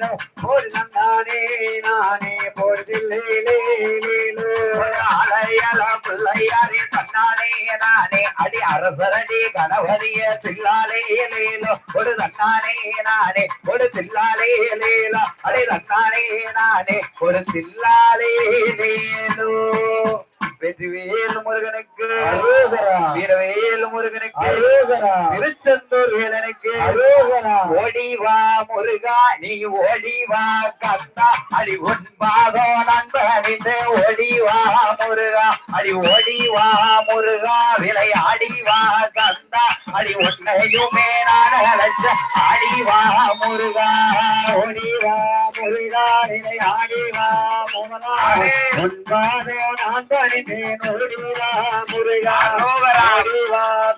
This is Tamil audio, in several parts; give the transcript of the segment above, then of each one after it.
ஒரு நானே நானே போறதில்லை அலையல பிள்ளையாரே தன்னானே நானே அடி அரசரடி கணவரிய தில்லாலே லேலோ ஒரு தன்னானே நானே ஒரு தில்லாலே லேலோ அடி தன்னானே நானே ஒரு லேலோ வெற்றிவேல் முருகனுக்கு. வீரவேல் முருகனுக்கு. திருச்செந்தூர் வேலனுக்கு. ஓடி வா முருகா நீ ஓடி வா கந்தா அடி உன்பாதோ நண்பனிந்து ஓடி வா முருகா அடி ஓடி வா முருகா விளையாடி வா கந்தா அடி உன்னையுமே நான் அழைச்ச ஆடி வா முருகா ஓடி வா முருகா ஆடி வா உன்பாதோ நான் பணிந்தேன் ஓடி வா முருகா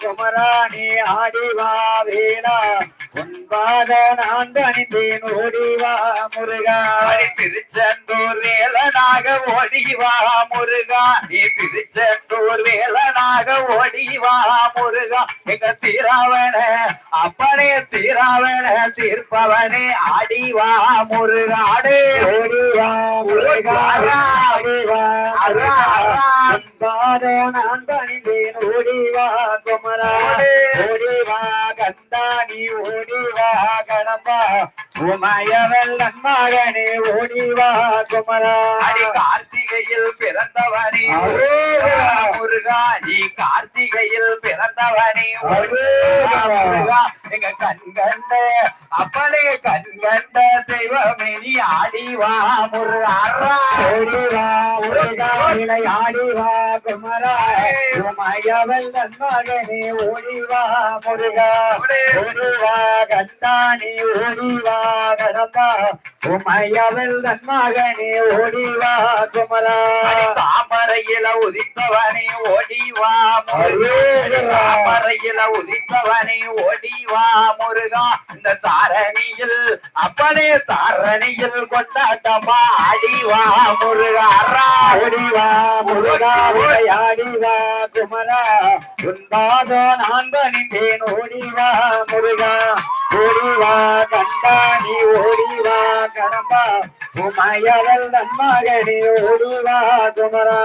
குமராணி ஆடி வா வேணா. உன்பாதோ நான் பணிந்தேன் ஓடி வா முருகா. திருச்செந்தூர் வேலனாக ஓடி வா முருகா. நீ திருச்செந்தூர் வேலனாக ஓடி வா முருகா. எங்க தீராவன அப்பனே தீராவன தீர்ப்பவனே ஆடி வா முருகாடே ஓடி வா முருகா. ஆடி வா நான் பணிந்தேன் ஓடி குமரா ஓடிவா கந்தா நீ ஓடிவா கடம்பா உமையவல் மகனே ஓடி வா குமரா. அடி கார்த்திகையில் பிறந்தவனே. முருகா. நீ கார்த்திகையில் பிறந்தவனே முருகா. எங்க கண்கண்ட அப்பனே கண்கண்ட தெய்வமே நீ ஆடி வா முருகா. முருகா விளையாடி வா குமரா. உமையவல் மகனே ஓடி வா முருகா. ஓடி வா கந்தா நீ ஓடி வா கடம்பா உமையவல் மகனே ஓடி வா குமரா. தாமரையில உதித்தவனே ஓடி வா முருகா. அரோகரா. தாமரையில உதித்தவனே ஓடி வா முருகா. இந்த தாரணியில் அப்பனே தாரணியில் கொண்டாட்டமா ஆடி வா முருகா. ஓடி வா முருகா விளையாடி வா குமரா. உன்பாதோ நான் பணிந்தேன் ஓடி வா முருகா. ஓடி வா கண்டா நீ ஓடி வா கடம்பா உமையவல் மகனே ஓடி வா குமரா.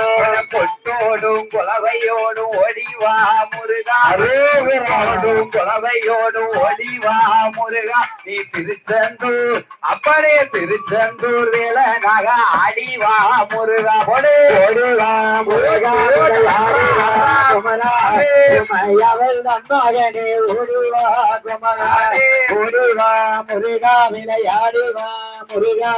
கொட்டோடும் குலவையோடும் ஓடி வா முருகா. கொட்டோடும் குலவையோடும் ஓடி வா முருகா. நீ திருச்செந்தூர் அப்பனே திருச்செந்தூர் வேலனாக ஆடி வா முருகா போடு முருகா வா குமரா உமையவல் மகனே ஓடி வா குமரா. முருகா விளையாடி வா முருகா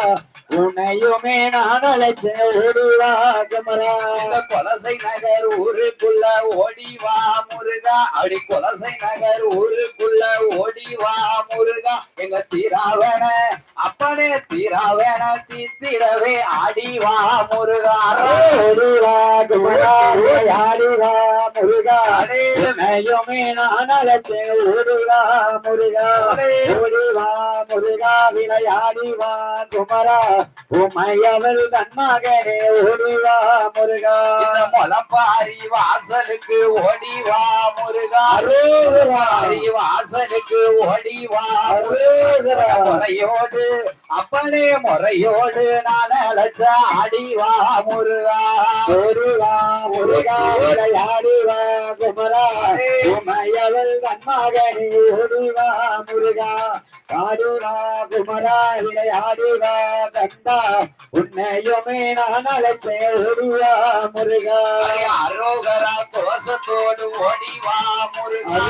உன்னையுமே நான் அழைச்ச ஓடி வா குமரா. இந்த கொலசை நகர் ஊருக்குள்ள ஓடி வா முருகா. அடி கொலசை நகர் ஊருக்குள்ள ஓடி வா முருகா. எங்க தீராவன அப்பனே தீராவன தீத்திடவே ஆடி வா முருகா. ஓடி வா குமரா விளையாடி வா முருகா. உன்னையுமே நான் அழைச்ச ஓடி வா முருகா. ஓடி வா முருகா விளையாடி வா குமரா. உமையவள் தன்மகனே ஓடி வா முருகா முளப்பாரி வாசலுக்கு ஓடி வா முருகா. வாசலுக்கு ஓடி வா அரோகரா. முறையோடு அப்பனே முறையோடு நான் அழைச்ச ஆடி வா முருகா முருகா விளையாடி வா குமரா உமையவள் தன்மகனே ஓடி வா முருகா. வா குமரா விளையாடி வா கந்தா. உன்னையுமே நான் அழைச்சே ஓடி வா முருகா அரோகரா கோஷத்தோடு ஓடி வா முருகா.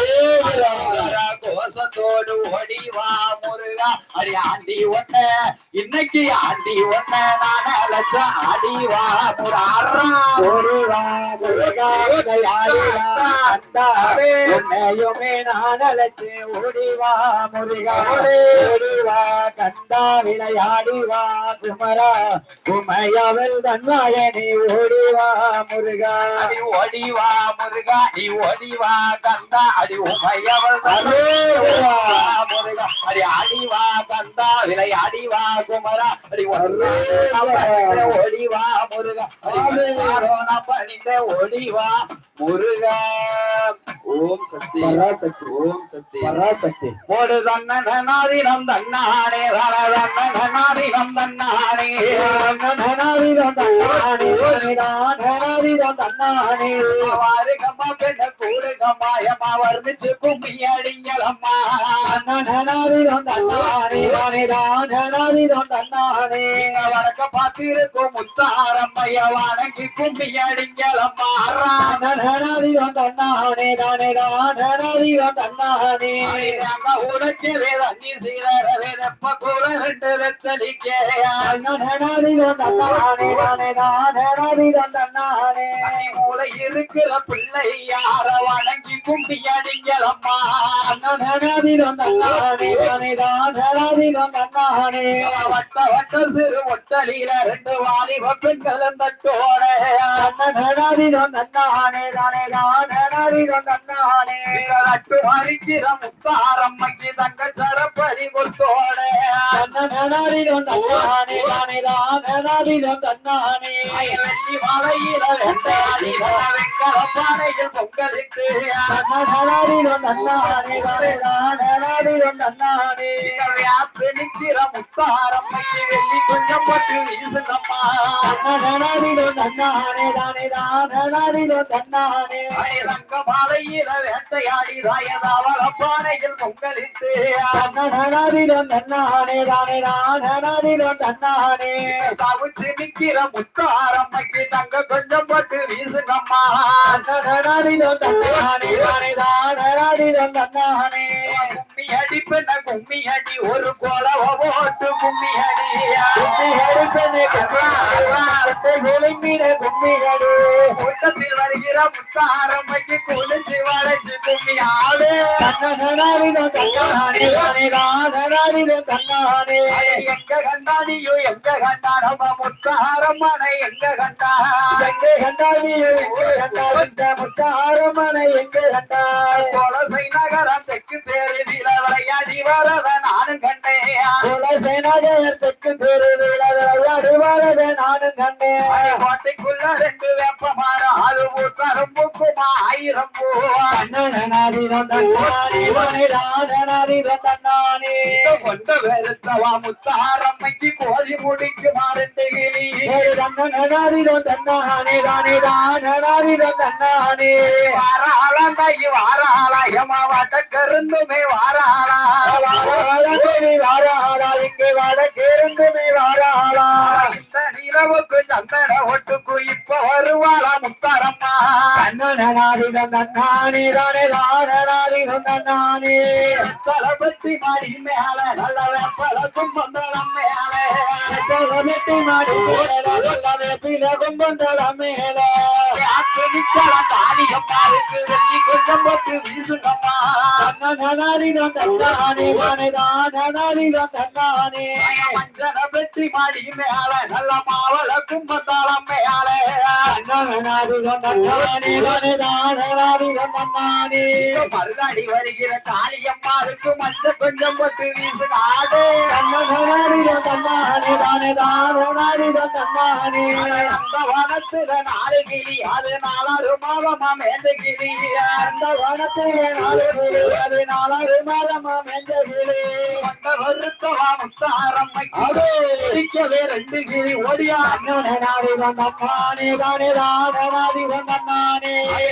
கோஷத்தோடு ஓடி வா முருகா. அடி ஆண்டி ஒண்ண இன்னைக்கு ஆண்டி ஒண்ண நான் அழைச்ச ஆடி வா முராரா ஓடி வா. உன்னையுமே நான் அழைச்சே ஓடி வா முருகா. ஓடி வா கந்தா விளையாடி வா குமரா. உமையவள் தன்மகனே ஓடி வா முருகா. அடி ஓடி வா முருகா. நீ ஓடி வா கந்தா. அடி உமையவள். முருகா. அடி ஆடி வா கந்தா. விளையாடி வா குமரா? அடி ஒன்று அரோகரா. ஓடி வா முருகா. பணிந்த ஓடி வா முருகா. ஓம் சக்தி. ஓம் சக்தி. பராசக்தி. ஒரு தன்னனாதினம் தன்னானே. நாதிகம் தன்னானே. வாருகம்மா பெண்ண கூடுகம்மாயம்மா வர்ணிச்சு கும்மி அடிங்களம்மா நீங்க வடக்க பார்த்திருக்கும் முத்தாரம்மைய வணங்கி கும்மி அடிங்களம்மா அங்க உனக்கு வேத நீ சீரர வேதப்ப கூட ரெண்டு வெத்தலிக்கையா மூளை இருக்கிற பிள்ளை யார வணங்கி கும்பி அடிங்களம்மா வட்ட வட்ட சிறு ஒட்டலில ரெண்டு வாலிப பெண்கள் தட்டோட நட்டு மறிக்கிற முத்தாரம்மைக்கு தங்க சரப்பதி கொத்தோட வெள்ளி மலையில வெண்டாடில வெங்கல பானையில் பொங்கலிட்டு வியாத்து நிக்கிற முத்தாரம்மைக்கு வெள்ளி கொஞ்சம் பட்டு வீசுங்கம்மா அடி ரங்க மாலையில வேட்டையாடி ராயதாவள பானையில் பொங்கலிட்டு தவிச்சு நிக்கிற முத்தாரம்மைக்கு தங்க கொஞ்சம் பட்டு வீசுங்கம்மா கும்மி அடி பெண்ண கும்மி அடி ஒரு கோலவ போட்டு கும்மி அடியா? கூட்டத்தில் வருகிற முத்தாரம்மைக்கு குளிச்சு வளைச்சு கும்மி ஆடு. எங்க கண்டாடியோ எங்க கண்டா நம்ம முத்தாரம்மனை எங்க கண்டா கொலசை நகரம் தெற்கு தேரில விளையாடி வரத நானும் கண்டேயா கோட்டைக்குள்ள ரெண்டு வேப்ப மரம் அது கரும்புக்குமா ஆயிரம் பூவா கொண்ட வெறுத்தவா முத்தாரம்மைக்கு கோதி முடிக்கு மாறண்டு கிளி. வாராளாண்டாய் வாராளா எமா வாட்ட கருந்துமே வாராளா இந்த நிலவுக்கு சந்தன ஒட்டுக்கு இப்ப வருவாளா முத்தாரம்மா? தளபதி மாடி மேல நல்ல வெப்பல கும்பந்தளம் மேல. யாத்து நிக்கலாம் தாலிகம்மா இருக்கு வெள்ளி கொஞ்சம் போட்டு வீசுங்கம்மா. மஞ்சன வெற்றி மாடி மேல நல்ல மாவள கும்பந்தளம் மேல மருதாடி வருகிற காளியம்மா இருக்கு மஞ்ச கொஞ்சம் போட்டு வீசு நாடு அந்த வனத்துல நாலு கிளி அது நாலாறு மாதமா மேந்த கிளி. கொண்ட வருத்தவா முத்தாரம்மைக்கு அடிக்கவே ரெண்டு கிளி ஓடியா.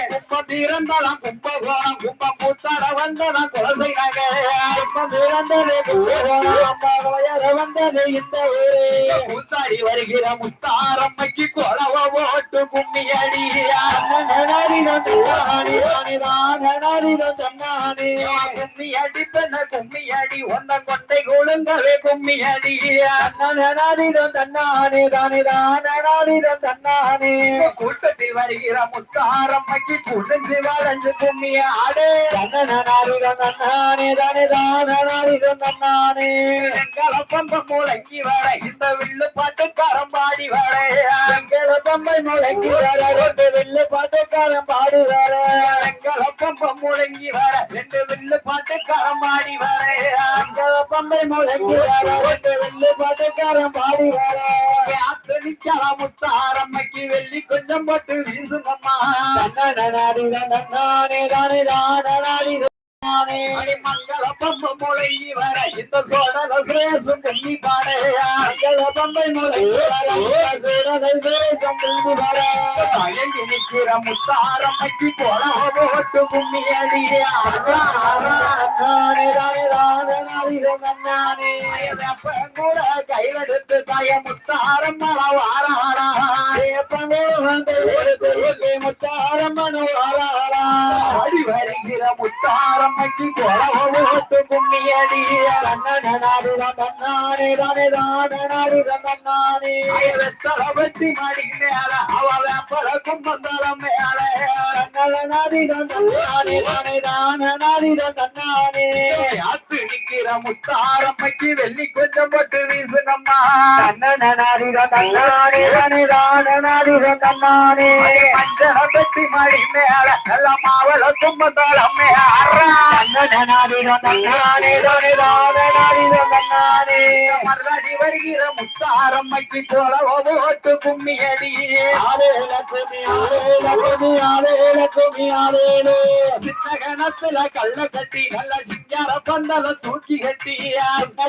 கும்பம் திறந்தலாம் கும்பகோணம் கும்பம் கூத்தாட வந்ததான் குலசை வந்தது இந்த ஊரே. கூத்தாடி வருகிற முத்தாரம்மைக்கு கொலவ ஓட்டு கும்மி அடியா கும்மி அடி பெண்ண கும்மி அடி ஒன்ன கொண்டை கொழுங்கவே கும்மி அடியா கூட்டத்தில் வருகிற முத்தாரம்மைக்கு குடிஞ்சு வளைஞ்சு கும்மி ஆடு. கலப்பம்பம் முழங்கி வர இந்த வில்லு பாட்டு கரம்பாடி வர. கலப்பம்பம் முழங்கி வர ரெண்டு வில்லு பாட்டு கரம்பாடி வர. ஆத்து நிக்கலாம் முத்தாரம்மைக்கு வெள்ளி கொஞ்சம் பட்டு வீசுங்கம்மா. மங்கள பம்ப முழங்கி வர இந்த சோழல சுரேசும் கண்ணி பாடையா மங்கள பம்பை முளை சூரதை சுரேசம் பூமி வர தயங்கி நிக்கிற முத்தாரம்மைக்கு போல ஓட்டு கும்மி அடியா நானே தானே தானே நாதிரம் நானே கூட கையில தாய முத்தாரம் மழ வாராடா ஆடி வருகிற முத்தாரம்மைக்கு போல ஓட்டு கும்மி அடியா தளபதி மணி மேல. அவ வேப்பல கும்பந்தளம் மேல யாத்து நிக்கிற முத்தாரம்மைக்கு வெள்ளி கொஞ்சம் போட்டு வீசுனம்மா. மஞ்சள பெட்டி மணி மேல நல்ல மாவள கும்பந்தளம் மேல. வருகிற முத்தாரம்மைக்கு போல ஓட்டு கும்மி அடியே சின்ன கணத்துல கள்ள கட்டி நல்ல செஞ்சார பந்தல தூக்கி கட்டி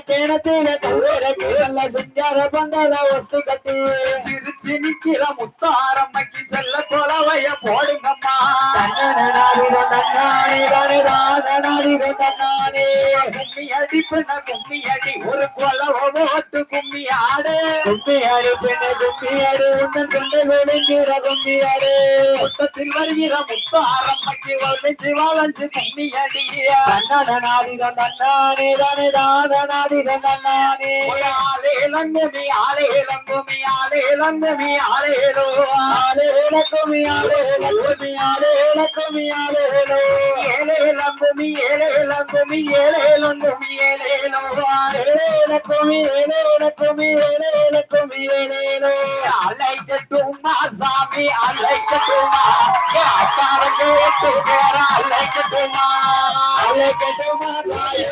தேன தேன தவிரக்கு நல்ல செஞ்சார பந்தல வஸ்து கட்டி. சிரிச்சு நிக்கிற முத்தாரம்மைக்கு செல்ல கொலவைய போடுங்கம்மா. தன்னாடித தன்னாடி தான நாடித தன்னாடி கும்மி அடி பின்ன கும்மி ஒரு கொலவ கும்மி ஆடு. கும்மி அடி பின்ன கும்மி அடி உன்னன் கொண்டு விழுங்கிற கும்மி அடி முத்தத்தில் வருகிற முத்தாரம்மைக்கு வளைஞ்சு வளைஞ்சு கும்மி அடி. தன்னானே தானே தானாடிதான் தன்னானே ஆலே லங்குமி ஆலே லங்குமி ஆலே லங்குமி ஆலேலோ ஆலேல கும்மியாடு கும்மியாடு கும்மியாடு ஏலே லங்குமி ஏலே லங்குமி ஏலே லங்குமி ஏலேலோ ஏலேல கும்மி ஏலேல கும்மி ஏலேல கும்மி ஏலேலோ அலைக்கட்டுமா சாமி அலைக்கட்டுமா அக்காரங்க எட்டு பேர அலைக்கட்டுமா அலைக்கட்டுமா தாயே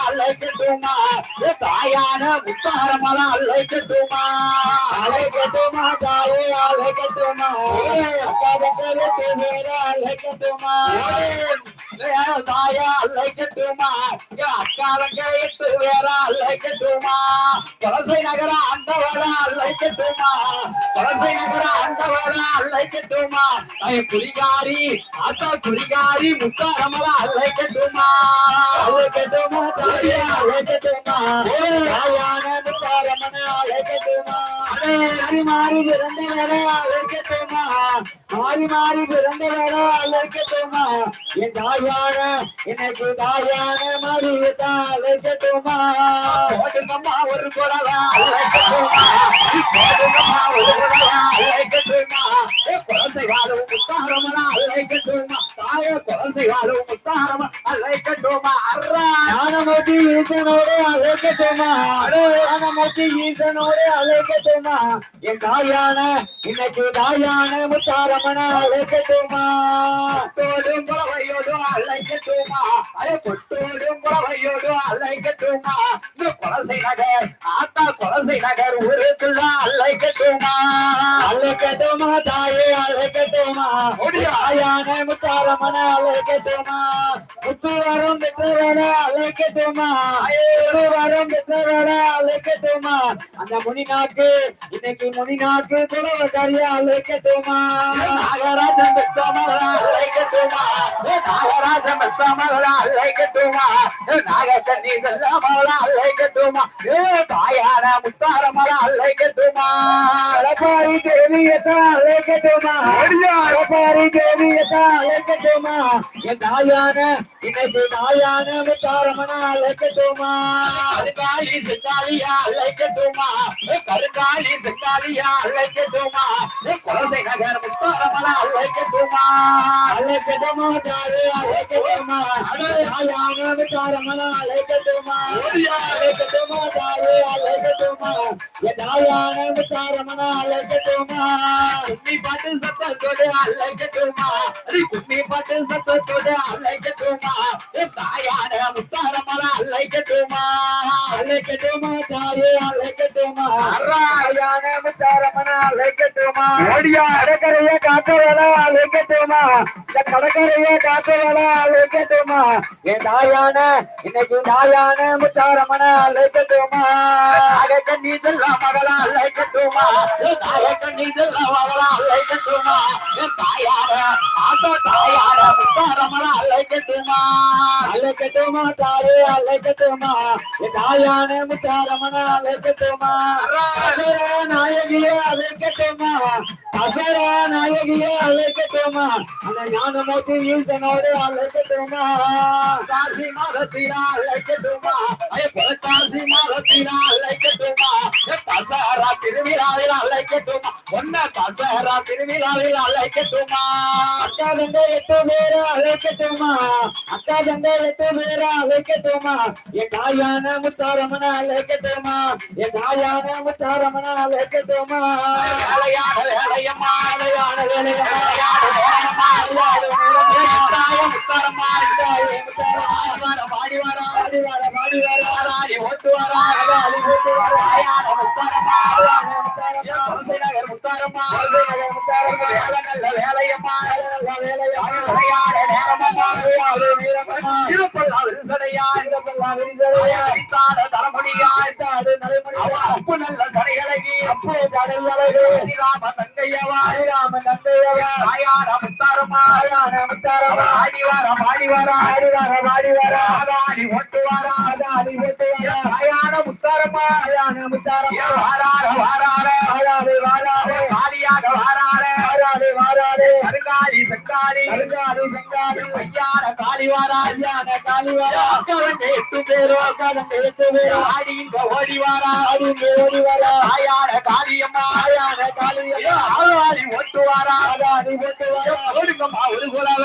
அலைக்கட்டுமா? ஆயே தாயான முத்தாரமல அலைக்கட்டுமா அலைக்கட்டுமா தாயே அலைக்கட்டுமா கதந்தலே தாயா அலைக்கட்டுமா அக்காரங்க எட்டு பேர அலைக்கட்டுமா வலசை நகர ஆண்டவர அலைக்கட்டுமா வலசை நகர ஆண்டவர அலைக்கட்டுமா ஐய குறிகாரி ஆத்தா குறிகாரி முத்தாரமல அலைக்கட்டுமா அழைக்கட்டுமா தாயே அலைக்கட்டுமா தாயான முத்தாரமன அலைக்கட்டுமா மாறி அழைக்கட்டுமா மாறி மாறி பிறந்தவர அழைக்கட்டுமா என் தாயான எனக்கு தாயான மறியத்தான் அழைக்கட்டுமா போடுங்கம்மா ஒரு குடவா அலைக்கட்டுமா போடுங்கம்மா ஒரு குடவா அலைக்கட்டுமா குலசை வாழும் முத்தாரமன அலைக்கட்டுமா தாய குலசை வாழும் முத்தாரம அலைக்கட்டுமா அர்ரா. ஞானமூர்த்தி ஈசனோடு அழைக்கட்டுமா ஞானமூர்த்தி ஈசனோடு அழைக்கட்டுமா என் தாயான இன்னைக்கு தாயான முத்தாரமன அழைக்கட்டுமா? கொட்டோடும் புறவையோடும் அலைக்கட்டுமா அய கொட்டோடும் புறவையோடும் அலைக்கட்டுமா இந்த குலசை நகர் ஆத்தா குலசை நகர் ஊருக்குள்ள அலைக்கட்டுமா அழைக்கட்டுமா தாயே அழைக்கட்டுமா? ஓடியா. முத்தாரமன அழைக்கட்டுமா? முத்து வரும் பெற்றவர அழைக்கட்டுமா? வரும் பெற்றவர அழைக்கட்டுமா? அந்த முனிநாக்கு இன்னைக்கு முனிநாக்கு புலவக்காரிய அழைக்கட்டுமா? நாகராஜன் பெத்தமகளா அலைக்கட்டுமா ஏ நாகராஜன் பெத்தமகளா அலைக்கட்டுமா ஏ நாகக்கண்ணி செல்லமகளா அலைக்கட்டுமா ஏ தாயான முத்தாரமலா அலைக்கட்டுமா அழப்பாரி தேவியத்தா அழைக்கட்டுமா? அழப்பாரி தேவியத்தா அழைக்கட்டுமா? என் தாயான இன்னைக்கு தாயான முத்தாரமன அழைக்கட்டுமா? கருங்காலி செங்காலியா அழைக்கட்டுமா? கருங்காலி செங்காலியா அழைக்கட்டுமா? குலசை நகர் முத்தாரமலா அழைக்கட்டுமா அழைக்கட்டுமா தாயே அழைக்கட்டுமா தாயான முத்தாரம்மனா அழைக்கட்டுமா அழைக்கட்டுமா தாயே அழைக்கட்டுமா என் தாயான முத்தாரம்மனா அழைக்கட்டுமா கும்மி பாட்டு சத்தத்தோடு அழைக்கட்டுமா கும்மி பாட்டு சத்தத்தோடு அழைக்கட்டுமா தாயான முத்தாரம்மனா அழைக்கட்டுமா அழைக்கட்டுமா தாயே அழைக்கட்டுமா தாயான முத்தாரம்மனா அழைக்கட்டுமா ஓடியா கடற்கரைய காத்தவள அழைக்கட்டுமா? இந்த கடற்கரைய காத்தவள அழைக்கட்டுமா? என் தாயான இன்னைக்கு தாயான முத்தாரம்மன அழைக்கட்டுமா? தாயக்கண்ணி செல்ல மகளா அழைக்கட்டுமா? என் தாயக்கண்ணி செல்ல மகளா அழைக்கட்டுமா? என் தாயான ஆத்தோ தாயான முத்தாரம்மன அழைக்கட்டுமா? அழைக்கட்டுமா தாயே அழைக்கட்டுமா? என் தாயான முத்தாரம்மன அழைக்கட்டுமா? அசுர நாயகியே அழைக்கட்டுமா? அசுர நாயகியே அழைக்கட்டுமா அந்த ஞானமூர்த்தி ஈசனோடு அழைக்கட்டுமா காசி மரத்திலா அழைக்கட்டுமா ஐய புரட்டாசி மரத்தினா அழைக்கட்டுமா தசரா திருவிழாவில் அழைக்கட்டுமா ஒன்ன தசரா திருவிழாவில் அழைக்கட்டுமா அக்கா தந்தை எட்டு பேர அழைக்கட்டுமா அக்கா தந்தை எட்டு பேர அழைக்கட்டுமா என் தாயான முத்தாரமன அழைக்கட்டுமா என் தாயான முத்தாரமன அழைக்கட்டுமா வேலையான வேலையம்மா வேலையான வேலையம்மா நல்ல அப்பு நல்ல ராம தங்கையவா ராமன் தங்கையவா ஆயான முத்தாரம்மா ஆயான முத்தாரம்மா ஆடி வாரா ஆடி வாரா ஆடி வாரா ஆடி வாரா ஆடி ஓட்டு வாரா ஆடி ஓட்டு வாரா கருங்காலி செங்காலி கருங்காலி செங்காலி ஐயான காலி வாரா ஐயான காலி வாரா அக்கவன் எட்டு பேரு அக்கவன் எட்டு பேரு. ஆடி இங்க ஓடி வாரா ஆடி இங்க ஓடி வாரா ஆயான காளியம்மா ஆயான காளியம்மா. ஆடி ஓட்டு வாரா ஆடி ஓட்டு வாரா ஓடுங்கம்மா ஒரு குலவ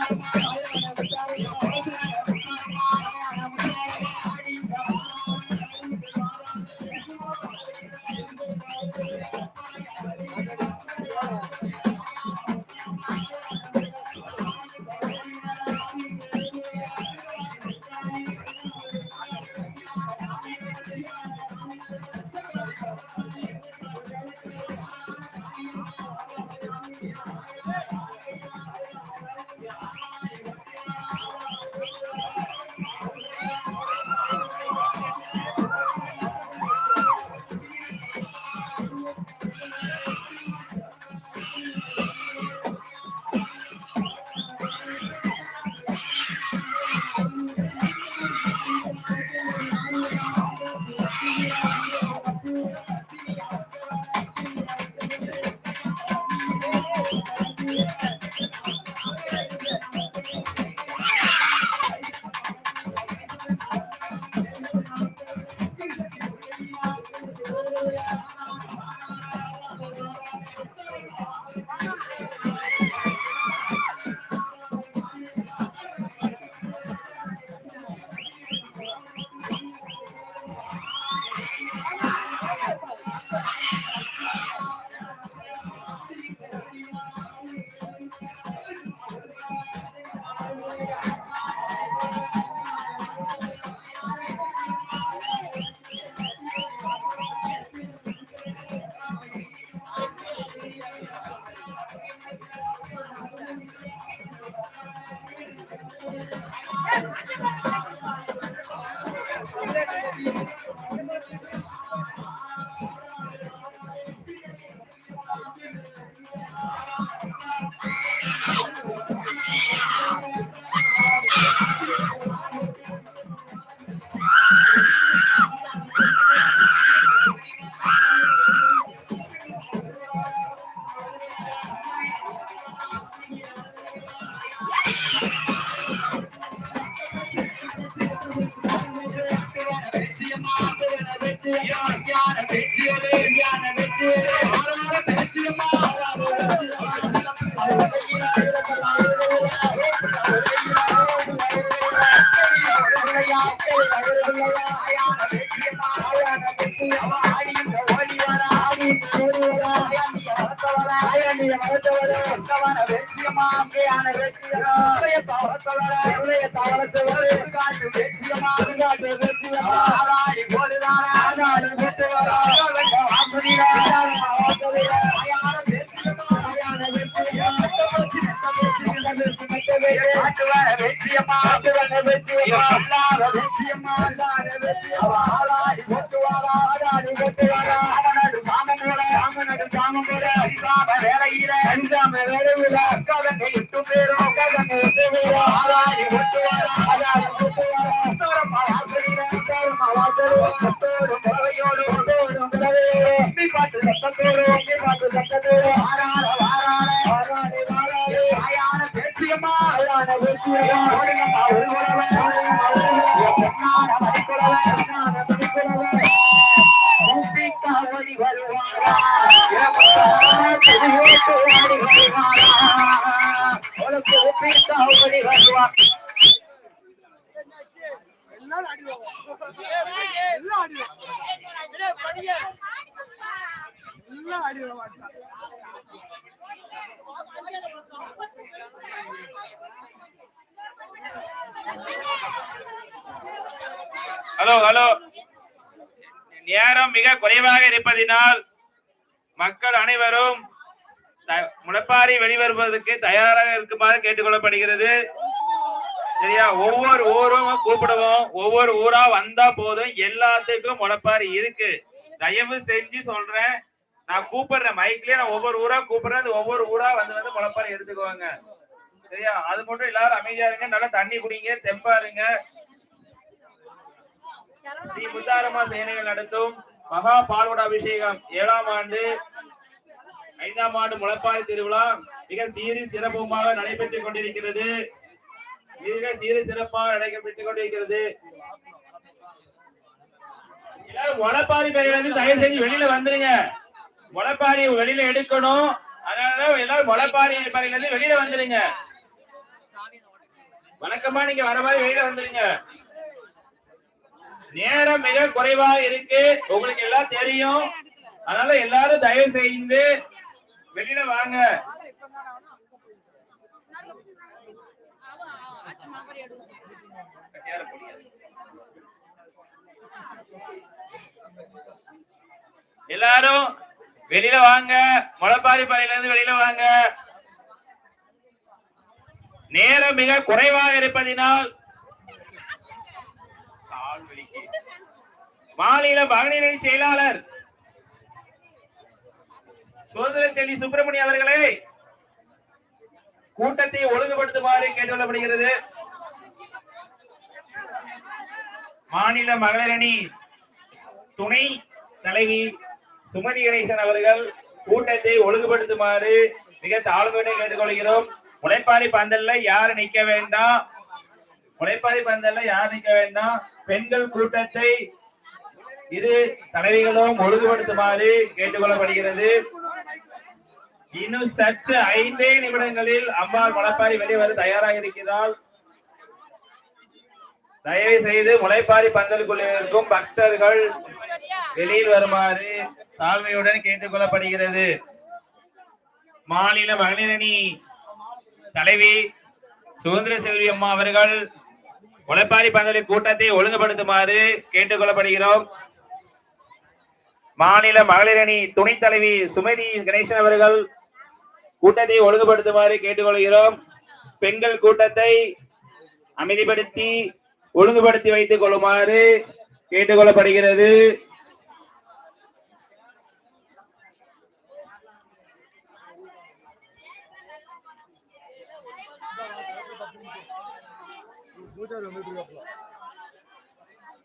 Bye. வேலையில அரிசாம வேலையில அக்காதங்க எட்டு பேரும் அக்காதங்க எட்டு பேரும் ஆதாரி எல்லாரும் அடிவாங்க எல்லாம் அடிவாங்க எல்லாம் அடிவாங்க ஹலோ ஹலோ நேரம் மிக குறைவாக இருப்பதினால் மக்கள் அனைவரும் முளப்பாரி வெளிவருவதற்கு தயாராக இருக்குமாறு கேட்டுக்கொள்ளப்படுகிறது. சரியா? ஒவ்வொரு ஊரும் கூப்பிடுவோம். ஒவ்வொரு ஊரா வந்தா போதும். எல்லாத்துக்கும் முளப்பாரி இருக்கு. தயவு செஞ்சு சொல்றேன். நான் கூப்பிடுறேன். மைக்லயே நான் ஒவ்வொரு ஊரா கூப்பிடுறேன். அது ஒவ்வொரு ஊரா வந்து வந்து முளப்பாரி எடுத்துக்குவாங்க சரியா? அது மட்டும் எல்லாரும் அமைதியா இருங்க. நல்லா தண்ணி குடிங்க. தெம்பா இருங்க. ஸ்ரீ முத்தாரமா சேனைகள் நடத்தும் மகா பால்வட அபிஷேகம் ஏழாம் ஆண்டு ஐந்தாம் ஆண்டு முளைப்பாரி திருவிழா மிக சீரி சிறப்புமாக நடைபெற்றுக் கொண்டிருக்கிறது. மிக சீரி சிறப்பாக நடைபெற்றுக் கொண்டிருக்கிறது. எல்லாரும் முளைப்பாரி பெயர் தயவு செஞ்சு வெளியில வந்துருங்க. முளைப்பாரி வெளியில எடுக்கணும். அதனால எல்லாரும் முளைப்பாரி பெயர்ல வெளியில வந்துருங்க. வணக்கமா நீங்க வர மாதிரி வெளியில வந்துருங்க. நேரம் மிக குறைவா இருக்கு. உங்களுக்கு எல்லாம் தெரியும். அதனால எல்லாரும் தயவு செய்து வெளியில வாங்க. எல்லாரும் வெளியில வாங்க. முளப்பாரி பறையில இருந்து வெளியில வாங்க. நேரம் மிக குறைவாக இருப்பதினால் மாநில மகளிரணி செயலாளர் சுதந்திர செல்வி சுப்பிரமணிய அவர்களே கூட்டத்தை ஒழுங்குபடுத்துமாறு கேட்டுக்கொள்ளப்படுகிறது. மாநில மகளிரணி துணை தலைவி சுமதி கணேசன் அவர்கள் கூட்டத்தை ஒழுங்குபடுத்துமாறு மிக தாழ்மையுடன் கேட்டுக்கொள்கிறோம். முளைப்பாரி பந்தல்ல யார் நிக்க வேண்டாம் முளைப்பாரி பந்தல்ல யார் நிக்க வேண்டாம் பெண்கள் கூட்டத்தை இரு தலைவிகளும் ஒழுங்குபடுத்துமாறு கேட்டுக்கொள்ளப்படுகிறது. இன்னும் சற்று ஐந்தே நிமிடங்களில் அம்பாள் முளைப்பாரி வெளிவர தயாராக இருக்கிறாள். தயவு செய்து முளைப்பாரி பந்தலுக்குள்ளே இருக்கும் பக்தர்கள் வெளியில் வருமாறு தாழ்மையுடன் கேட்டுக்கொள்ளப்படுகிறது. மாநில மகளிரணி தலைவி சுதந்திர செல்வி அம்மா அவர்கள் உழைப்பாளி பந்தலி கூட்டத்தை ஒழுங்குபடுத்துமாறு கேட்டுக்கொள்ளப்படுகிறோம். மாநில மகளிரணி துணைத் தலைவி சுமதி கணேசன் அவர்கள் கூட்டத்தை ஒழுங்குபடுத்துமாறு கேட்டுக்கொள்கிறோம். பெண்கள் கூட்டத்தை அமைதிப்படுத்தி ஒழுங்குபடுத்தி வைத்துக் கொள்ளுமாறு கேட்டுக்கொள்ளப்படுகிறது. பூஜாரி வந்துட்டு இருக்காப்ல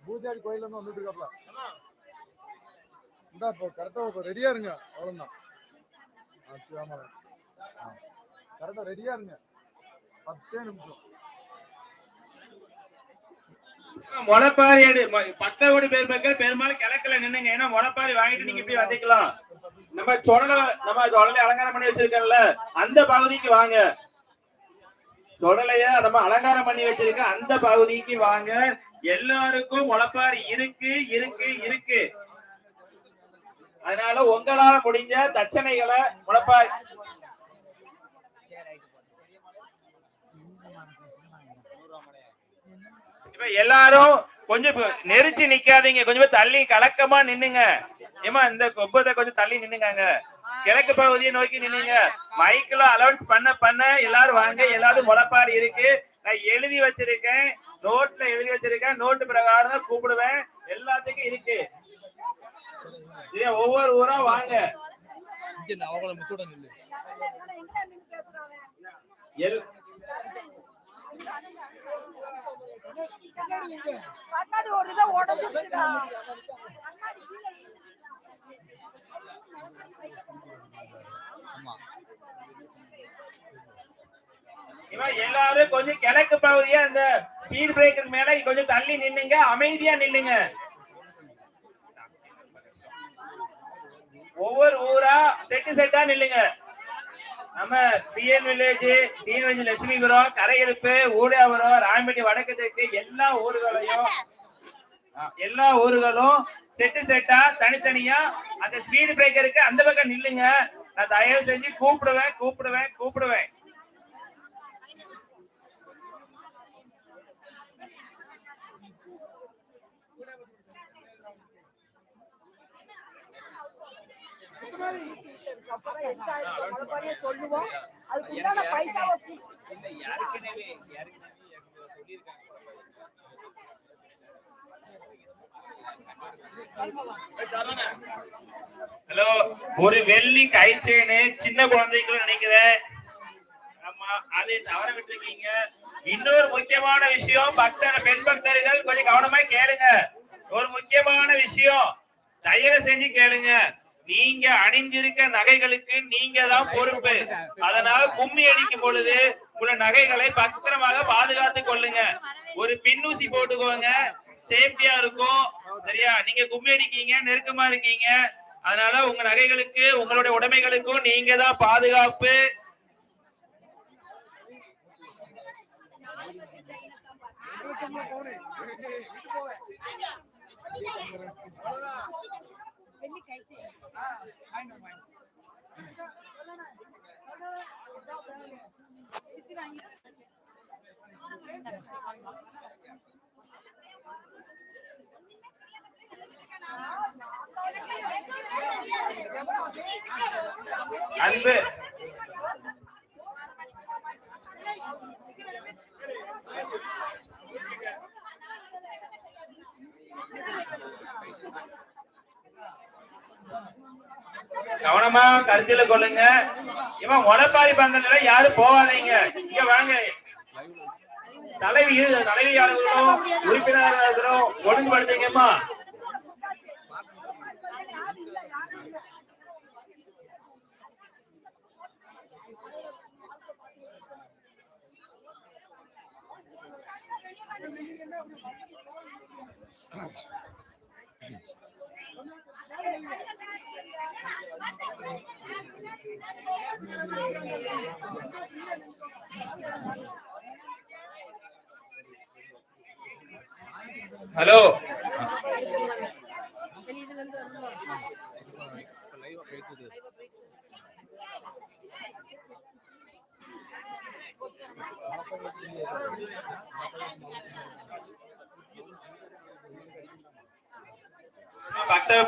பூஜாரி கோயில்ல இருந்து வந்துட்டு இருக்காப்ல இந்தா இப்போ கரெக்டா இப்போ ரெடியா இருங்க. அவ்வளவுதான். சரி ஆமா. கரெக்டா ரெடியா இருங்க. பத்தே நிமிஷம். முளப்பாரி எடு கோடி பேர் மக்கள் பெரும்பாலும் கிழக்குல நின்னுங்க. ஏன்னா முளப்பாரி வாங்கிட்டு நீங்க இப்படி வந்துக்கலாம். நம்ம சொடல நம்ம சொடலை அலங்காரம் பண்ணி வச்சிருக்கோம்ல அந்த பகுதிக்கு வாங்க. சொடலைய நம்ம அலங்காரம் பண்ணி வச்சிருக்க அந்த பகுதிக்கு வாங்க. எல்லாருக்கும் முளைப்பாரி. இருக்கு இருக்கு இருக்கு. அதனால உங்களால முடிஞ்ச தச்சனைகளை முளைப்பாரி. இப்ப எல்லாரும் கொஞ்சம் நெரிச்சு நிக்காதீங்க. கொஞ்சம் தள்ளி கலக்கமா நின்னுங்க. ஏமா இந்த கொப்பத்தை கொஞ்சம் தள்ளி நின்னுங்க கிழக்கு பகுதியை நோக்கி நின்னுங்க. மைக்ல அலௌன்ஸ் பண்ண பண்ண எல்லாரும் வாங்க எல்லாரும் முளைப்பாரி இருக்கு. நான் எழுதி வச்சிருக்கேன். நோட்ல எழுதி வச்சிருக்கேன். நோட்டு பிரகாரம் தான் கூப்பிடுவேன். எல்லாத்துக்கும் இருக்கு. இதே ஒவ்வொரு ஊரா வாங்க. ஒரு இதை உடஞ்சிருச்சுடா இவன் எல்லாரும் கொஞ்சம் கிழக்கு பகுதியா அந்த ஸ்பீட் பிரேக்கர் மேல கொஞ்சம் தள்ளி நின்னுங்க அமைதியா நின்னுங்க ஒவ்வொரு ஊரா செட்டு செட்டா நில்லுங்க. நம்ம C N village C N village Lakshmipuram Karaiyiruppu Udapuram Rayampatti வடக்கு தெற்கு எல்லா ஊர்களையும் எல்லா ஊர்களும் செட்டு செட்டா தனித்தனியா அந்த ஸ்பீடு பிரேக்கருக்கு அந்த பக்கம் நில்லுங்க. நான் தயவு செஞ்சு கூப்பிடுவேன் கூப்பிடுவேன் கூப்பிடுவேன். சொல்லுவோம் அதுக்கு உண்டான பைசாவை ஹலோ ஒரு வெள்ளி கை சின்ன குழந்தைக்கு நினைக்கிறேன். ஆமா அதை தவற விட்டுருக்கீங்க. இன்னொரு முக்கியமான விஷயம் பக்தர் பெண் பக்தர்கள் கொஞ்சம் கவனமா கேளுங்க. ஒரு முக்கியமான விஷயம் தயவு செஞ்சு கேளுங்க. நீங்க அணிஞ்சிருக்க நகைகளுக்கு நீங்க தான் பொறுப்பு. அதனால கும்மி அடிக்கும் பொழுது உள்ள நகைகளை பத்திரமாக பாதுகாத்துக் கொள்ளுங்க. ஒரு பின்னூசி போட்டுக்கோங்க. சேஃப்டியா இருக்கும். சரியா? நீங்க கும்மி அடிக்கீங்க நெருக்கமா இருக்கீங்க. அதனால உங்க நகைகளுக்கு உங்களுடைய உடைமைகளுக்கும் நீங்க தான் பாதுகாப்பு. சித்தி வாங்கி. அன்பு. கவனமா கருத்துல கொள்ளுங்க. இவன் உடப்பாரி பந்தல யாரும் போகாதீங்க. இங்க வாங்க. தலைவி தலைவியாளர்களும் உறுப்பினர் ஒழுங்குபடுத்தீங்கம்மா. ஹலோ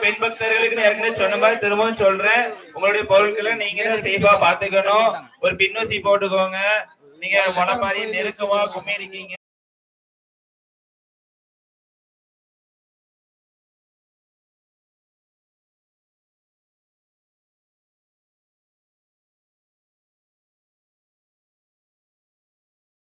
பெண் பக்தர்களுக்கு ஏற்கனவே சொன்ன மாதிரி திரும்பவும் சொல்றேன். உங்களுடைய பொருட்களை நீங்க சேஃபா பாத்துக்கணும் ஒரு பின்னூசி போட்டுக்கோங்க. நீங்க முளைப்பாரி நெருக்கமா கும்மி இருக்கீங்க